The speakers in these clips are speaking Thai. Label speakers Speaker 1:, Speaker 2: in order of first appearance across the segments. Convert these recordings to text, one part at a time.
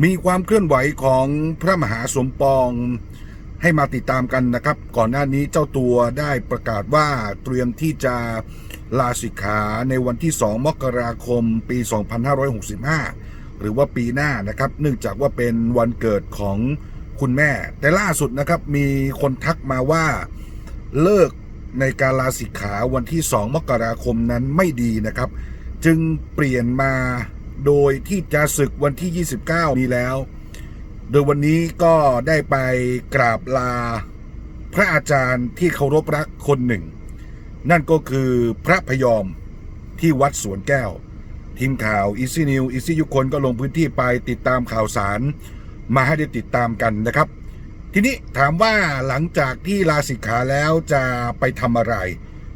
Speaker 1: มีความเคลื่อนไหวของพระมหาสมปองให้มาติดตามกันนะครับ ก่อนหน้านี้เจ้าตัวได้ประกาศว่าเตรียมที่จะลาสิกขาในวันที่ 2 มกราคมปี 2565 หรือว่าปีหน้านะครับ เนื่องจากว่าเป็นวันเกิดของคุณแม่ แต่ล่าสุดนะครับมีคนทักมาว่าเลิกในการลาสิกขาวันที่ 2 มกราคมนั้นไม่ดีนะครับ จึงเปลี่ยนมา โดยที่จะศึกวันที่ 29 นี้แล้ว โดยวันนี้ก็ได้ไปกราบลา พระอาจารย์ที่เคารพรักคนหนึ่ง นั่นก็คือพระพยอมที่วัดสวนแก้ว ทีมข่าวอีซี่นิวอีซี่ยุคนก็ลงพื้นที่ไปติดตามข่าวสาร มาให้ได้ติดตามกันนะครับ ทีนี้ถามว่าหลังจากที่ลาสิกขาแล้วจะไปทำอะไร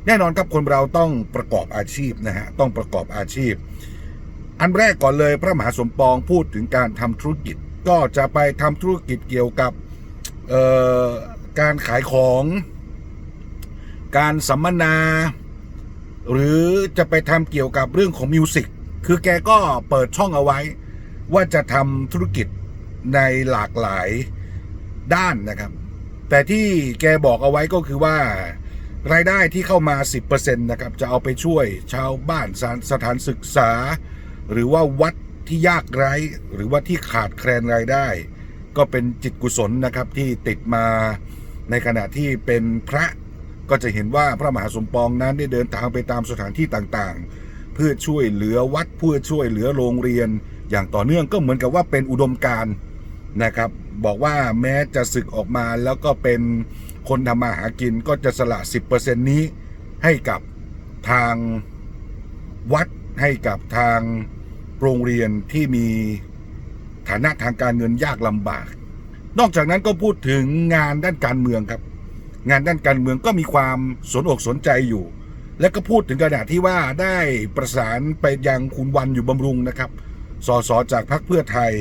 Speaker 1: แน่นอนครับคนเราต้องประกอบอาชีพนะฮะต้องประกอบอาชีพ อันแรกก่อนเลยพระมหาสมปองพูดถึงการทำธุรกิจ ก็จะไปทำธุรกิจเกี่ยวกับการขายของ การสัมมนา หรือจะไปทำเกี่ยวกับเรื่องของมิวสิกคือแกก็เปิดช่องเอาไว้ ว่าจะทำธุรกิจในหลากหลายด้านนะครับ แต่ที่แกบอกเอาไว้ก็คือว่ารายได้ที่เข้ามา 10%นะครับ จะเอาไปช่วยชาวบ้านสถานศึกษา หรือว่าวัดที่ยากไร้หรือว่าที่ขาดแคลนรายได้ ก็เป็นจิตกุศลนะครับที่ติดมาในขณะที่เป็นพระก็จะเห็นว่าพระมหาสมปองนั้นได้เดินทางไปตามสถานที่ต่างๆ เพื่อช่วยเหลือวัดเพื่อช่วยเหลือโรงเรียน อย่างต่อเนื่องก็เหมือนกับว่าเป็นอุดมการนะครับ บอกว่าแม้จะศึกออกมาแล้วก็เป็นคนทำมาหากินก็จะสละ 10%นี้ให้กับทางวัดให้กับทาง โรงเรียนที่มีฐานะทางการเงินยากลำบาก นอกจากนั้นก็พูดถึงงานด้านการเมืองครับ งานด้านการเมืองก็มีความสนอกสนใจอยู่ และก็พูดถึงกระดาษที่ว่าได้ประสานไปยังคุณวันอยู่บำรุงนะครับ สสจากพรรคเพื่อไทย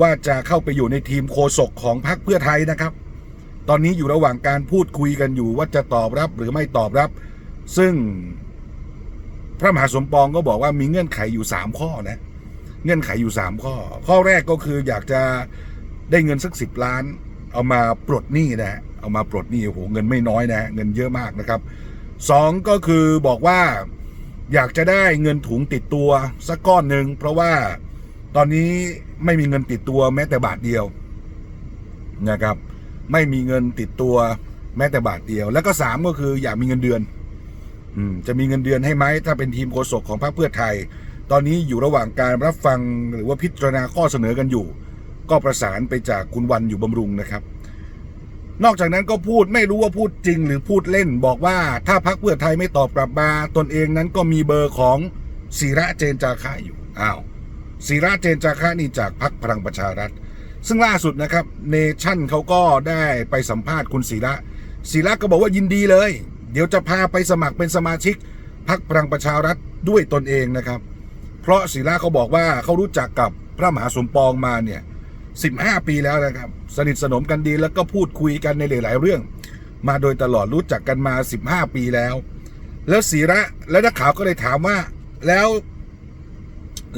Speaker 1: ว่าจะเข้าไปอยู่ในทีมโฆษกของพรรคเพื่อไทยนะครับ ตอนนี้อยู่ระหว่างการพูดคุยกันอยู่ว่าจะตอบรับหรือไม่ตอบรับ ซึ่ง พระมหาสมปองก็บอกว่ามีเงื่อนไขอยู่ 3 ข้อนะ เงื่อนไขอยู่ 3 ข้อ ข้อแรกก็คืออยากจะได้เงินสักสิบล้าน เอามาปลดหนี้นะฮะเอามาปลดหนี้โอ้โหเงินไม่น้อยนะฮะเงินเยอะมากนะครับสองก็คือบอกว่าอยากจะได้เงินถุงติดตัวสักก้อนหนึ่งเพราะว่าตอนนี้ไม่มีเงินติดตัวแม้แต่บาทเดียวนะครับ ไม่มีเงินติดตัวแม้แต่บาทเดียว แล้วก็สามก็คืออยากมีเงินเดือน จะมีเงินเดือนให้ไหมถ้าเป็นทีมโฆษกของพรรคเพื่อไทย ตอนนี้อยู่ระหว่างการรับฟังหรือว่าพิจารณาข้อเสนอกันอยู่ ก็ประสานไปจากคุณวันอยู่บำรุงนะครับ นอกจากนั้นก็พูดไม่รู้ว่าพูดจริงหรือพูดเล่น บอกว่าถ้าพรรคเพื่อไทยไม่ตอบกลับมาตนเองนั้นก็มีเบอร์ของศิระเจนจาคะอยู่อ้าวศิระเจนจาคะนี่จากพรรคพลังประชารัฐ ซึ่งล่าสุดนะครับเนชั่นเขาก็ได้ไปสัมภาษณ์คุณศิระศิระก็บอกว่ายินดีเลย ดี๋ยวจะพาไปสมัครเป็นสมาชิกพรรคพลังประชารัฐด้วยตนเองนะครับ เพราะศิระเขาบอกว่าเขารู้จักกับพระมหาสมปองมาเนี่ย15ปีแล้วนะครับ สนิทสนมกันดีแล้วก็พูดคุยกันในหลายๆเรื่อง มาโดยตลอดรู้จักกันมา15ปีแล้ว แล้วศิระและนักข่าวก็เลยถามว่าแล้ว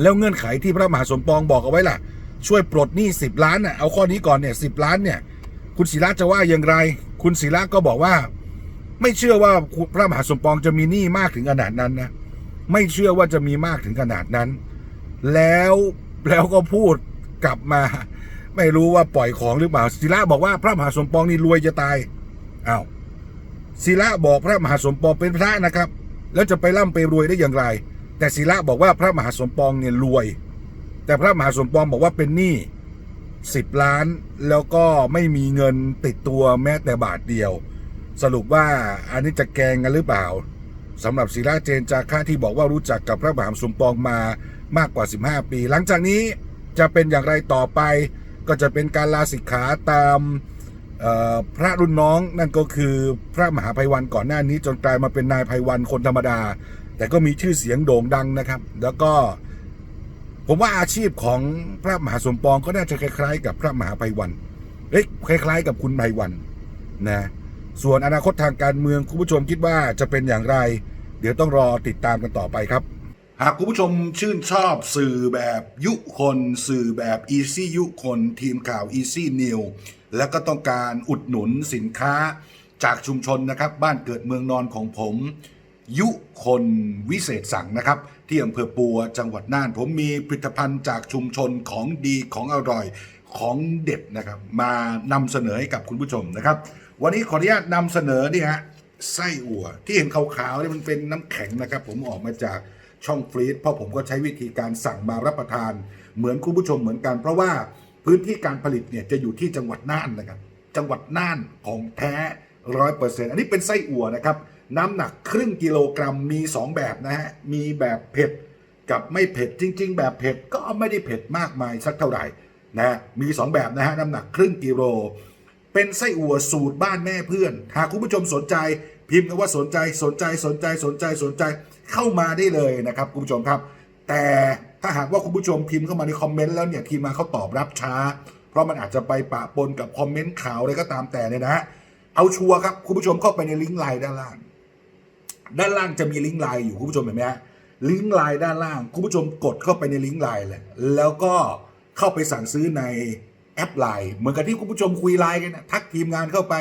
Speaker 1: แล้วเงื่อนไขที่พระมหาสมปองบอกเอาไว้ล่ะ ช่วยปลดหนี้10ล้านน่ะเอาข้อนี้ก่อนเนี่ยสิล้านเนี่ย คุณศิระจะว่าอย่างไร คุณศิระก็บอกว่า ไม่เชื่อว่าพระมหาสมปองจะมีหนี้มากถึงขนาดนั้นนะไม่เชื่อว่าจะมีมากถึงขนาดนั้น แล้วแล้วก็พูดกลับมา ไม่รู้ว่าปล่อยของหรือเปล่าศิระบอกว่าพระมหาสมปองนี่รวยจะตายอ้าวศิระบอกพระมหาสมปองเป็นพระนะครับ แล้วจะไปร่ำไปรวยได้อย่างไร แต่ศิระบอกว่าพระมหาสมปองเนี่ยรวย แต่พระมหาสมปองบอกว่าเป็นหนี้สิบล้านแล้วก็ไม่มีเงินติดตัวแม้แต่บาทเดียว สรุปว่าอันนี้จะแกงกันหรือเปล่าสำหรับศิระเจนจาค่าที่บอกว่ารู้จักกับพระมหาสมปองมามากกว่า 15 ปี หลังจากนี้จะเป็นอย่างไรต่อไป ก็จะเป็นการลาสิกขาตามพระรุ่นน้องนั่นก็คือพระมหาภัยวันก่อนหน้านี้จนกลายมาเป็นนายภัยวันคนธรรมดา แต่ก็มีชื่อเสียงโด่งดังนะครับ แล้วก็ผมว่าอาชีพของพระมหาสมปองก็น่าจะคล้ายๆ กับพระมหาภัยวันเอ๊ะคล้าย ๆ กับคุณภัยวันนะ ส่วนอนาคตทางการเมืองคุณผู้ชมคิดว่าจะเป็นอย่างไร เดี๋ยวต้องรอติดตามกันต่อไปครับ หากคุณผู้ชมชื่นชอบสื่อแบบยุคน สื่อแบบ Easy ยุคน ทีมข่าว Easy New และก็ต้องการอุดหนุนสินค้าจากชุมชนนะครับ บ้านเกิดเมืองนอนของผม ยุคนวิเศษสั่งนะครับ ที่อำเภอปัวจังหวัดน่าน ผมมีผลิตภัณฑ์จากชุมชนของดีของอร่อยของเด็ดนะครับ มานำเสนอให้กับคุณผู้ชมนะครับ วันนี้ขออนุญาตนำเสนอนี่ฮะไส้อั่วที่เห็นขาวๆนี่มันเป็นน้ำแข็งนะครับ ผมออกมาจากช่องฟรีซเพราะผมก็ใช้วิธีการสั่งมารับประทาน เหมือนคุณผู้ชมเหมือนกัน เพราะว่าพื้นที่การผลิตเนี่ยจะอยู่ที่จังหวัดน่านนะครับ จังหวัดน่านของแท้ร้อยเปอร์เซ็นต์อันนี้เป็นไส้อั่วนะครับ น้ำหนักครึ่งกิโลกรัมมี 2 แบบนะฮะมีแบบเผ็ดกับไม่เผ็ดจริง ๆ แบบเผ็ดก็ไม่ได้เผ็ดมากมายสักเท่าไหร่นะฮะมี 2 แบบนะฮะน้ำหนักครึ่งกิโล เป็นไส้อั่วสูตรบ้านแม่เพื่อน หากคุณผู้ชมสนใจ พิมพ์คำว่าสนใจสนใจสนใจสนใจสนใจเข้ามาได้เลยนะครับคุณผู้ชมครับ แต่ถ้าหากว่าคุณผู้ชมพิมพ์เข้ามาในคอมเมนต์แล้วเนี่ยทีมงานเขาตอบรับช้า เพราะมันอาจจะไปปะปนกับคอมเมนต์ข่าวอะไรก็ตามแต่เนี่ยนะฮะเอาชัวร์ครับคุณผู้ชมเข้าไปในลิงก์ไลน์ด้านล่าง ด้านล่างจะมีลิงก์ไลน์อยู่คุณผู้ชมเห็นไหมฮะลิงก์ไลน์ด้านล่าง คุณผู้ชมกดเข้าไปในลิงก์ไลน์เลยแล้วก็เข้าไปสั่งซื้อใน แอปไลน์เหมือนกับที่คุณผู้ชมคุยไลน์กันนะทักทีมงานเข้าไป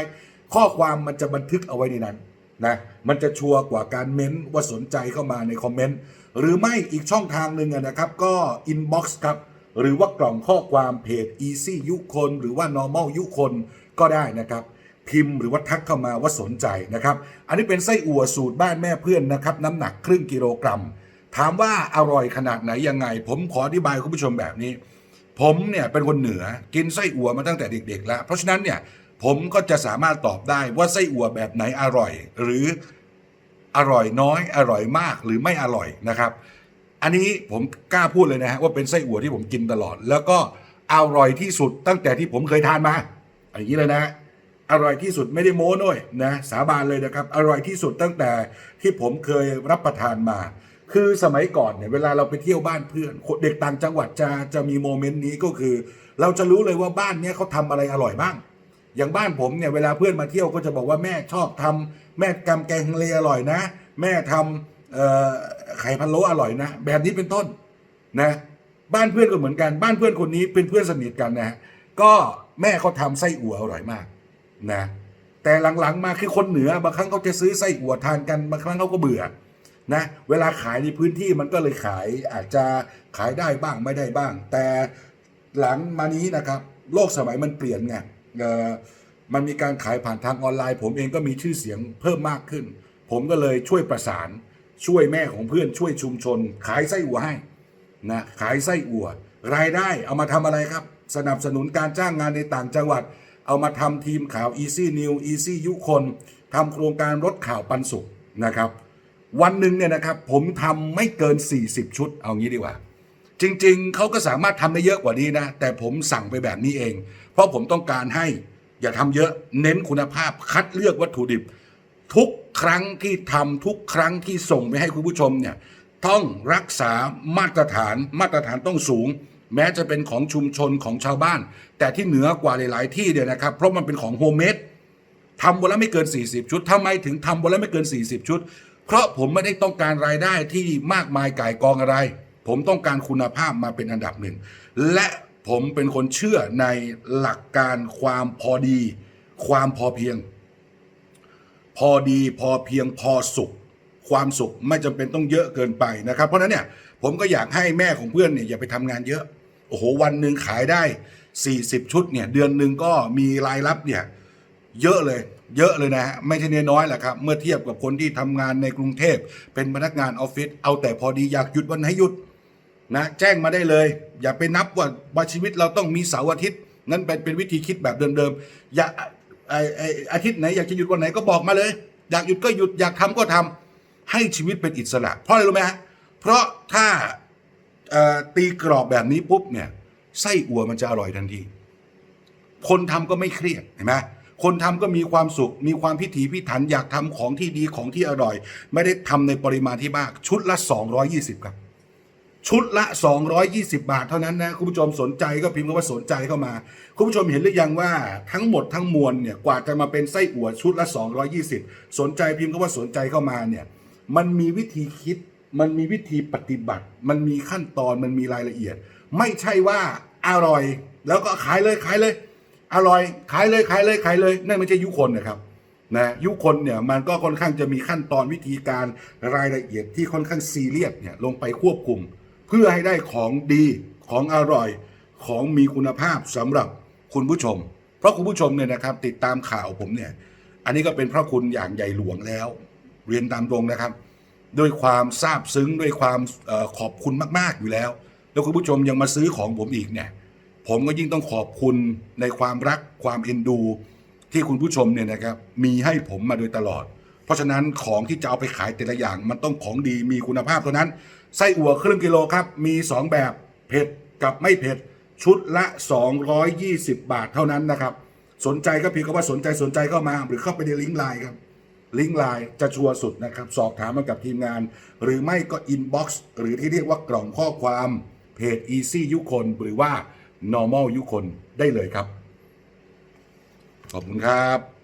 Speaker 1: ข้อความมันจะบันทึกเอาไว้ในนั้นนะมันจะชัวร์กว่าการเม้นว่าสนใจเข้ามาในคอมเมนต์หรือไม่อีกช่องทางหนึ่งนะครับ ก็ inbox ครับหรือว่ากล่องข้อความเพจ easy ยุคนหรือว่า normal ยุคนก็ได้นะครับ พิมพ์หรือว่าทักเข้ามาว่าสนใจนะครับ อันนี้เป็นไส้อั่วสูตรบ้านแม่เพื่อนนะครับ น้ำหนักครึ่งกิโลกรัม ถามว่าอร่อยขนาดไหนยังไง ผมขออธิบายคุณผู้ชมแบบนี้ ผมเนี่ยเป็นคนเหนือกินไส้อั่วมาตั้งแต่เด็ก ๆ แล้ว เพราะฉะนั้นเนี่ยผมก็จะสามารถตอบได้ว่าไส้อั่วแบบไหนอร่อย หรืออร่อยน้อยอร่อยมากหรือไม่อร่อยนะครับ อันนี้ผมกล้าพูดเลยนะฮะว่าเป็นไส้อั่วที่ผมกินตลอด แล้วก็อร่อยที่สุดตั้งแต่ที่ผมเคยทานมาอย่างนี้เลยนะอร่อยที่สุดไม่ได้โม้ด้วยนะสาบานเลยนะครับ อร่อยที่สุดตั้งแต่ที่ผมเคยรับประทานมา คือสมัยก่อนเนี่ยเวลาเราไปเที่ยวบ้านเพื่อนเด็กต่างจังหวัดจะจะมีโมเมนต์นี้ก็คือ เราจะรู้เลยว่าบ้านเนี้ยเขาทำอะไรอร่อยบ้าง อย่างบ้านผมเนี่ยเวลาเพื่อนมาเที่ยวก็จะบอกว่าแม่ชอบทำแม่กำแกงฮังเลอร่อยนะ แม่ทำไข่พะโล้อร่อยนะ แบบนี้เป็นต้นนะบ้านเพื่อนก็เหมือนกันบ้านเพื่อนคนนี้เป็นเพื่อนสนิทกันนะก็แม่เขาทำไส้อั่วอร่อยมากนะแต่หลังๆมาคือคนเหนือบางครั้งเขาจะซื้อไส้อั่วทานกันบางครั้งเขาก็เบื่อ นะเวลาขายในพื้นที่มันก็เลยขายอาจจะขายได้บ้างไม่ได้บ้าง แต่หลังมานี้นะครับ โลกสมัยมันเปลี่ยนไงเออมันมีการขายผ่านทางออนไลน์ ผมเองก็มีชื่อเสียงเพิ่มมากขึ้น ผมก็เลยช่วยประสานช่วยแม่ของเพื่อนช่วยชุมชน ขายไส้อั่วให้นะขายไส้อั่วรายได้เอามาทำอะไรครับ สนับสนุนการจ้างงานในต่างจังหวัด เอามาทำทีมข่าว Easy New Easy ยุคนทำโครงการรถข่าวปันสุขนะครับ วันหนึ่งเนี่ยนะครับผมทำไม่เกิน 40 ชุด เอางี้ดีกว่า จริง ๆ เขาก็สามารถทำได้เยอะกว่านี้นะ แต่ผมสั่งไปแบบนี้เอง เพราะผมต้องการให้อย่าทำเยอะเน้นคุณภาพคัดเลือกวัตถุดิบ ทุกครั้งที่ทำทุกครั้งที่ส่งไปให้คุณผู้ชมเนี่ยต้องรักษามาตรฐานมาตรฐานต้องสูง แม้จะเป็นของชุมชนของชาวบ้าน แต่ที่เหนือกว่าหลาย ๆ ที่เนี่ยนะครับ เพราะมันเป็นของโฮมเมดทำวันละไม่เกิน 40 ชุดทำไมถึงทำวันละไม่เกิน 40 ชุด เพราะผมไม่ได้ต้องการรายได้ที่มากมายก่ายกองอะไร ผมต้องการคุณภาพมาเป็นอันดับหนึ่ง และผมเป็นคนเชื่อในหลักการความพอดี ความพอเพียง พอดีพอเพียงพอสุข ความสุขไม่จำเป็นต้องเยอะเกินไปนะครับ เพราะนั้นเนี่ยผมก็อยากให้แม่ของเพื่อนเนี่ยอย่าไปทำงานเยอะ โอ้โหวันหนึ่งขายได้ 40 ชุดเนี่ยเดือนหนึ่งก็มีรายรับเนี่ย เยอะเลย เยอะเลยนะฮะไม่ใช่น้อยๆแหละครับ เมื่อเทียบกับคนที่ทำงานในกรุงเทพ เป็นพนักงานออฟฟิศเอาแต่พอดีอยากหยุดวันไหนหยุดนะแจ้งมาได้เลย อย่าไปนับว่าว่าชีวิตเราต้องมีเสาร์อาทิตย์นั่นเป็นเป็นวิธีคิดแบบเดิมๆอย่าไอไออาทิตย์ไหนอยากจะหยุดวันไหนก็บอกมาเลย อยากหยุดก็หยุดอยากทำก็ทำให้ชีวิตเป็นอิสระ เพราะอะไรรู้ไหมฮะเพราะถ้าตีกรอบแบบนี้ปุ๊บเนี่ยไส้อั่วมันจะอร่อยทันที คนทำก็ไม่เครียดเห็นไหม คนทำก็มีความสุข มีความพิถีพิถันอยากทำของที่ดีของที่อร่อย ไม่ได้ทำในปริมาณที่มาก ชุดละ 220 ครับ ชุดละ 220 บาทเท่านั้นนะคุณผู้ชมสนใจก็พิมพ์คำว่าสนใจเข้ามา คุณผู้ชมเห็นหรือยังว่าทั้งหมดทั้งมวลเนี่ยกว่าจะมาเป็นไส้อั่วชุดละ 220 สนใจพิมพ์คำว่าสนใจเข้ามาเนี่ยมันมีวิธีคิด มันมีวิธีปฏิบัติ มันมีขั้นตอนมันมีรายละเอียด ไม่ใช่ว่าอร่อย แล้วก็ขายเลยขายเลย อร่อยขายเลยขายเลยขายเลยนั่นไม่ใช่ยุคนนะครับนะยุคนเนี่ยมันก็ค่อนข้างจะมีขั้นตอนวิธีการรายละเอียดที่ค่อนข้างซีเรียสเนี่ยลงไปควบคุม เพื่อให้ได้ของดีของอร่อยของมีคุณภาพสำหรับคุณผู้ชม เพราะคุณผู้ชมเนี่ยนะครับ ติดตามข่าวผมเนี่ย อันนี้ก็เป็นพระคุณอย่างใหญ่หลวงแล้ว เรียนตามตรงนะครับ ด้วยความซาบซึ้งด้วยความอขอบคุณมาก ๆอยู่แล้ว แล้วคุณผู้ชมยังมาซื้อของผมอีกเนี่ย ผมก็ยิ่งต้องขอบคุณในความรักความเอ็นดู ที่คุณผู้ชมเนี่ยนะครับมีให้ผมมาโดยตลอด เพราะฉะนั้นของที่จะเอาไปขายแต่ละอย่าง มันต้องของดีมีคุณภาพเท่านั้นไส้อั่วครึ่งกิโลครับ มี 2 แบบเผ็ดกับไม่เผ็ดชุดละ 220 บาทเท่านั้นนะครับ สนใจก็เพียงคำว่าสนใจสนใจเข้ามา หรือเข้าไปในลิงก์ไลน์ครับ ลิงก์ไลน์จะชัวร์สุดนะครับ สอบถามมากับทีมงาน หรือไม่ก็อินบ็อกซ์หรือที่เรียกว่ากล่องข้อความเพจ Easy ยุคนหรือว่า normal ยุคนได้เลยครับ ขอบคุณครับ